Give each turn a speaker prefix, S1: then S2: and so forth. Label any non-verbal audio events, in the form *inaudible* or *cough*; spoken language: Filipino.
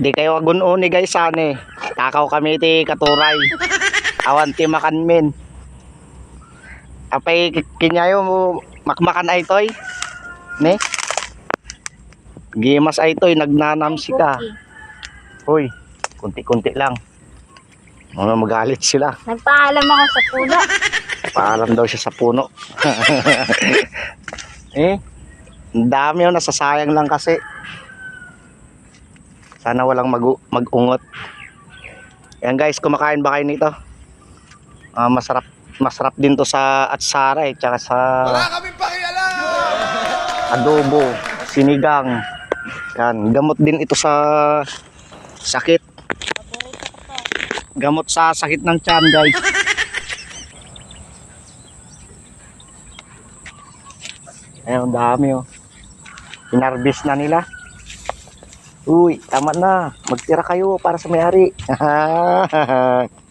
S1: Di kayo agunon ni guys ane. Takaw kami ti katuray. Awan ti makan min. Apay ki- kinyayo mo makmakan ay toy. Ne? Gimas ay toy nagnanamsi ka. Hoy, kunti-kunti lang. Mga magalit sila.
S2: Nagpaalam ako sa puno.
S1: Paalam daw siya sa puno. *laughs* eh, ang dami yun, nasasayang lang kasi. Sana walang mag mag-ungot. Yan guys, kumakain ba kayo nito? Ah, masarap masarap din to sa atsara eh, tsaka sa
S3: Wala kaming pakialam!
S1: adobo, sinigang. Yan, gamot din ito sa sakit. Gamot sa sakit ng tiyan, guys. Ayun, dami oh. Inarbis na nila. Uy, tama na. Magtira kayo para sa may-ari. *laughs*